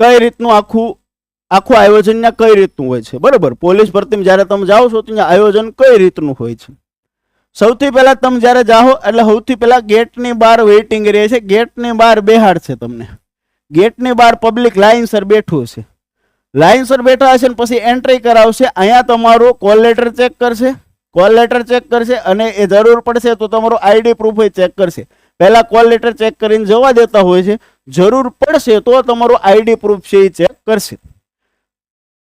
કઈ રીતનું આખું આખું આયોજન ત્યાં કઈ રીતનું હોય છે? બરોબર. પોલીસ ભરતીમાં જ્યારે તમે જાઓ છો, ત્યાં આયોજન કઈ રીતનું હોય છે? સૌથી પહેલા તમે જ્યારે જાઓ, એટલે સૌથી પહેલા ગેટની બહાર વેઇટિંગ રહે છે. ગેટની બહાર બેહાડ છે તમને. ગેટની બહાર પબ્લિક લાઇનસર બેઠું હશે. લાઇનસર બેઠા હશે ને પછી એન્ટ્રી કરાવશે. અહીંયા તમારું કોલ લેટર ચેક કરશે. કોલ લેટર ચેક કરશે અને એ જરૂર પડશે તો તમારું આઈડી પ્રૂફ ચેક કરશે. પહેલા કોલ લેટર ચેક કરીને જવા દેતા હોય છે. જરૂર પડશે તો તમારું આઈડી પ્રૂફ છે એ ચેક કરશે.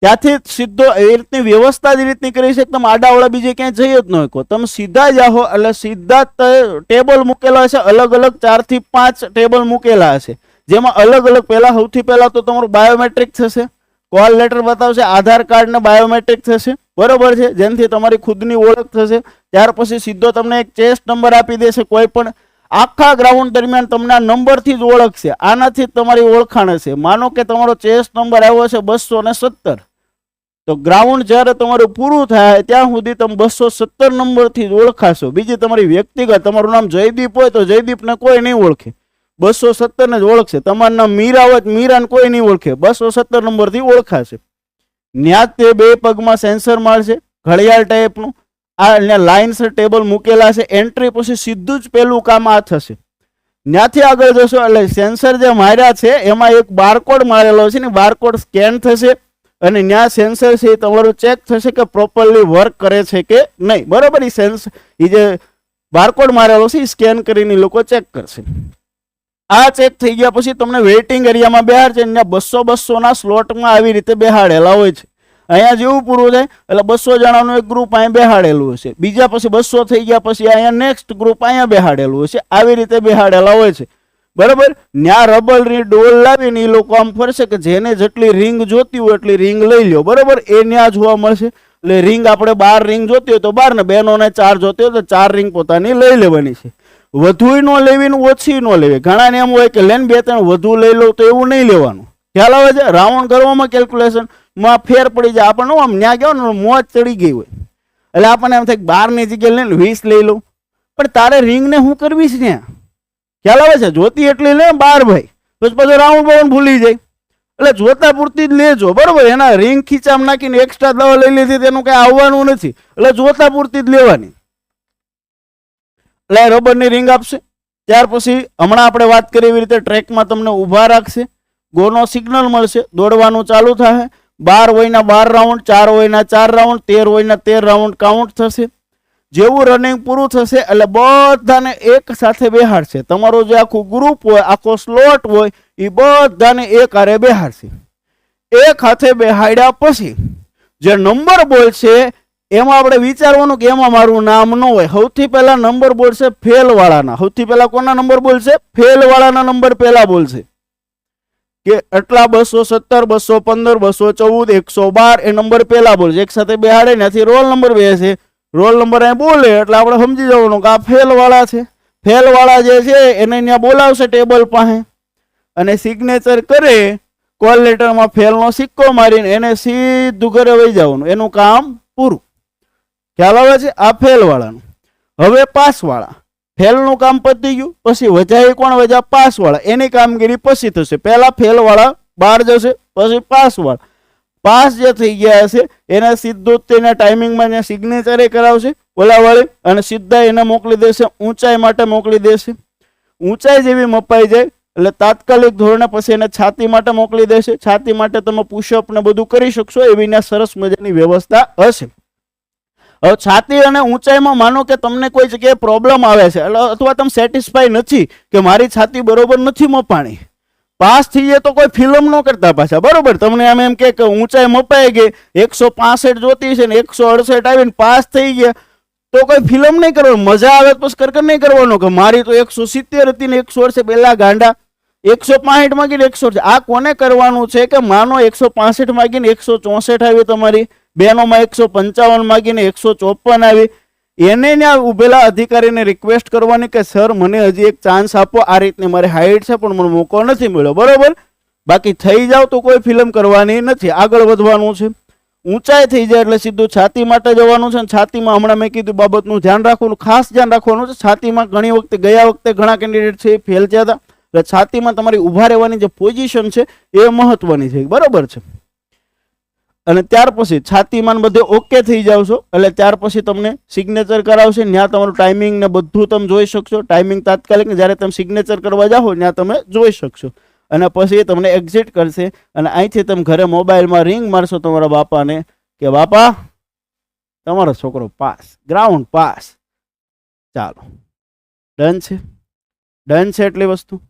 ત્યાંથી સીધો એ રીતની વ્યવસ્થા જ રીતની કરી છે તમે આડાવાળા બીજે ક્યાંય જઈ જ ન શકો. તમે સીધા જાહો એટલે સીધા ટેબલ મૂકેલા હશે. અલગ અલગ ચારથી પાંચ ટેબલ મૂકેલા હશે. જેમાં અલગ અલગ પહેલા સૌથી પહેલા તો તમારું બાયોમેટ્રિક થશે. કોલ લેટર બતાવશે, આધાર કાર્ડ ને બાયોમેટ્રિક થશે. બરોબર છે? જેનાથી તમારી ખુદની ઓળખ થશે. ત્યાર પછી સીધો તમને એક ચેસ્ટ નંબર આપી દેશે કોઈ પણ આખા ગ્રાઉન્ડ દરમિયાન તમને નંબરથી જ ઓળખશે. આનાથી જ તમારી ઓળખાણ હશે. માનો કે તમારો ચેસ નંબર આવ્યો છે બસો ને સત્તર. તો ગ્રાઉન્ડ જ્યારે તમારું પૂરું થાય, ત્યાં સુધી તમે બસો સત્તર નંબરથી જ ઓળખાશો. બીજી તમારી વ્યક્તિગત, તમારું નામ જયદીપ હોય તો જયદીપને કોઈ નહીં ઓળખે. બસો સત્તરને જ ઓળખશે. તમારું નામ મીરા હોય મીરાને કોઈ નહીં ઓળખે. બસો સત્તર નંબરથી ઓળખાશે. ન્યા તે બે પગમાં સેન્સર મારશે. ઘડિયાળ ટાઈપનું આ લાઇન્સ ટેબલ મૂકેલા છે એન્ટ્રી પછી સીધું જ પેલું કામ આ થશે. ત્યાંથી આગળ જશો, એટલે સેન્સર જે માર્યા છે, એમાં એક બારકોડ મારેલો છે ને બારકોડ સ્કેન થશે અને ત્યાં સેન્સર છે એ તમારું ચેક થશે કે પ્રોપરલી વર્ક કરે છે કે નહીં. બરાબર? એ સેન્સ એ જે બારકોડ મારેલો છે એ સ્કેન કરીને લોકો ચેક કરશે. આ ચેક થઈ ગયા પછી તમને વેઇટિંગ એરિયામાં બેહાડશે ત્યાં બસો બસોના સ્લોટમાં આવી રીતે બેહાડેલા હોય છે. અહીંયા જેવું પૂરું થાય, એટલે બસો જણાનું એક ગ્રુપ અહીંયા બેહાડેલું હશે. બીજા પછી બસો થઈ ગયા પછી અહીંયા નેક્સ્ટ ગ્રુપ અહીંયા બેહાડેલું હશે. આવી રીતે બેહાડેલા હોય છે. બરાબર? ન્યા રબરની ડોલ લાવીને એ લોકો આમ ફરશે કે જેને જેટલી રિંગ જોતી હોય એટલી રિંગ લઈ લ્યો. બરાબર? એ ન્યા જોવા મળશે. એટલે રિંગ આપણે બાર રિંગ જોતી હોય તો બાર ને બહેનોને ચાર જોતી હોય તો ચાર રિંગ પોતાની લઈ લેવાની છે. વધુય ન લેવી ને ઓછી ન લેવી. ઘણાને એમ હોય કે લેન બે ત્રણ વધુ લઈ લઉં તો એવું નહીં લેવાનું. ખ્યાલ આવે છે? રાઉન્ડ કરવામાં કેલ્ક્યુલેશન માં ફેર પડી જાય. આપણને આમ ન્યા ગયો ને, મોજ ચડી ગઈ હોય. એટલે આપણને એમ થાય બારની જગ્યાએ લઈને વીસ લઈ લઉં. પણ તારે રિંગને હું કરવી છે ત્યાં ખ્યાલ આવે છે? જોતી એટલી લે બાર ભાઈ. પછી પછી રાઉન્ડ બાઉન્ડ ભૂલી જાય. એટલે જોતા પૂરતી જ લેજો. બરોબર? એના રિંગ ખીચામાં નાખીને એક્સ્ટ્રા દવા લઈ લીધી તેનું કઈ આવવાનું નથી. એટલે જોતા પૂરતી જ લેવાની. એટલે રબરની રિંગ આપશે. ત્યાર પછી હમણાં આપણે વાત કરી એવી રીતે ટ્રેકમાં તમને ઊભા રાખશે. ગોનો સિગ્નલ મળશે. દોડવાનું ચાલુ થાય બાર વયના બાર રાઉન્ડ ચાર વયના ચાર રાઉન્ડ તેર વયના તેર રાઉન્ડ કાઉન્ટ થશે. જેવું રનિંગ પૂરું થશે એટલે બધાને એક સાથે બેહાડશે. તમારું જે આખું ગ્રુપ હોય, આખો સ્લોટ હોય એ બધાને એક હારે બેહાડશે. એક હાથે બેહાડ્યા પછી જે નંબર બોલશે, એમાં આપણે વિચારવાનું કે એમાં મારું નામ ન હોય. સૌથી પહેલા નંબર બોલશે ફેલ વાળાના સૌથી પહેલા કોના નંબર બોલશે? ફેલ વાળાના નંબર પહેલા બોલશે. કે આટલા બસો સત્તર, બસો પંદર, બસો ચૌદ, એકસો બાર એ નંબર પહેલાં બોલશે એક સાથે બેહાડે ત્યાંથી રોલ નંબર બે છે રોલ નંબર અહીં બોલે એટલે આપણે સમજી જવાનું કે આ ફેલવાળા છે. ફેલવાળા જે છે એને ત્યાં બોલાવશે ટેબલ પાસે. અને સિગ્નેચર કરે, કોલ લેટરમાં ફેલનો સિક્કો મારીને એને સીધું ઘરે વહી જવાનું. એનું કામ પૂરું. ખ્યાલ આવે છે? આ ફેલવાળાનું. હવે પાસ વાળા ફેલનું કામ પતી ગયું, પછી વજાય કોણ વજા પાસવાળા. એની કામગીરી પછી થશે. પહેલા ફેલવાળા બહાર જશે, પછી પાસવાળા. પાસ જે થઈ ગયા હશે, એને સીધું તેના ટાઈમિંગમાં સિગ્નેચરે કરાવશે, ઓલાવાળી, અને સીધા એને મોકલી દેશે, ઊંચાઈ માટે મોકલી દેશે. ઊંચાઈ જેવી મપાઈ જાય, એટલે તાત્કાલિક ધોરણે પછી એને છાતી માટે મોકલી દેશે. છાતી માટે તમે પુશઅપ ને બધું કરી શકશો, એવી સરસ મજાની વ્યવસ્થા હશે. હવે છાતી અને ઊંચાઈમાં માનો કે તમને કોઈ જગ્યાએ પ્રોબ્લેમ આવે છે અથવા તમે સેટિસ્ફાઈ નથી કે મારી છાતી બરોબર નથી મપાણી. પાસ થઈ જાય તો કોઈ ફિલ્મ ન કરતા પાછા, બરોબર? તમને આમ એમ કે ઊંચાઈ મપાઈ ગઈ, એકસો પાસઠ જોતી છે ને એકસો અડસઠ આવીને પાસ થઈ ગયા, તો કોઈ ફિલ્મ નહીં કરવાનું. મજા આવે તો કરકર નહીં કરવાનો કે મારી તો એકસો સિત્તેર હતી ને એકસો અડસે પહેલાં ગાંડા. એકસો પાસઠ માગીને એકસો. આ કોને કરવાનું છે કે માનો એકસો પાસઠ માગીને એકસો ચોસઠ આવી તમારી? બેનોમાં એકસો પંચાવન માગીને એકસો ચોપન આવી. એને ત્યાં ઉભેલા અધિકારીને રિક્વેસ્ટ કરવાની કે સર મને હજી એક ચાન્સ આપો. આ રીતની મારી હાઈટ છે, પણ મને મોકો નથી મળ્યો. બરોબર? બાકી થઈ જાવ તો કોઈ ફિલ્મ કરવાની નથી. આગળ વધવાનું છે. ઊંચાઈ થઈ જાય એટલે સીધું છાતી માટે જવાનું છે છાતીમાં હમણાં મેં કીધું બાબતનું ધ્યાન રાખવાનું. ખાસ ધ્યાન રાખવાનું છે. છાતીમાં ઘણી વખતે, ગયા વખતે ઘણા કેન્ડિડેટ છે એ ફેલ થયા હતા. છાતીમાં તમારી ઊભા રહેવાની જે પોઝિશન છે એ મહત્વની છે. બરોબર છે? અને ત્યાર પછી છાતીમાં બધે ઓકે થઈ જાવ છો, એટલે ત્યાર પછી તમને સિગ્નેચર કરાવશે ત્યાં તમારું ટાઈમિંગ ને બધું તમે જોઈ શકશો. ટાઈમિંગ તાત્કાલિક જ્યારે તમે સિગ્નેચર કરવા જાઓ ત્યાં તમે જોઈ શકશો. અને પછી એ તમને એક્ઝિટ કરશે. અને અહીંથી તમે ઘરે મોબાઈલમાં રિંગ મારશો તમારા બાપાને કે, બાપા, તમારો છોકરો પાસ ગ્રાઉન્ડ પાસ. ચાલો. ડન છે. ડન છે એટલી વસ્તુ?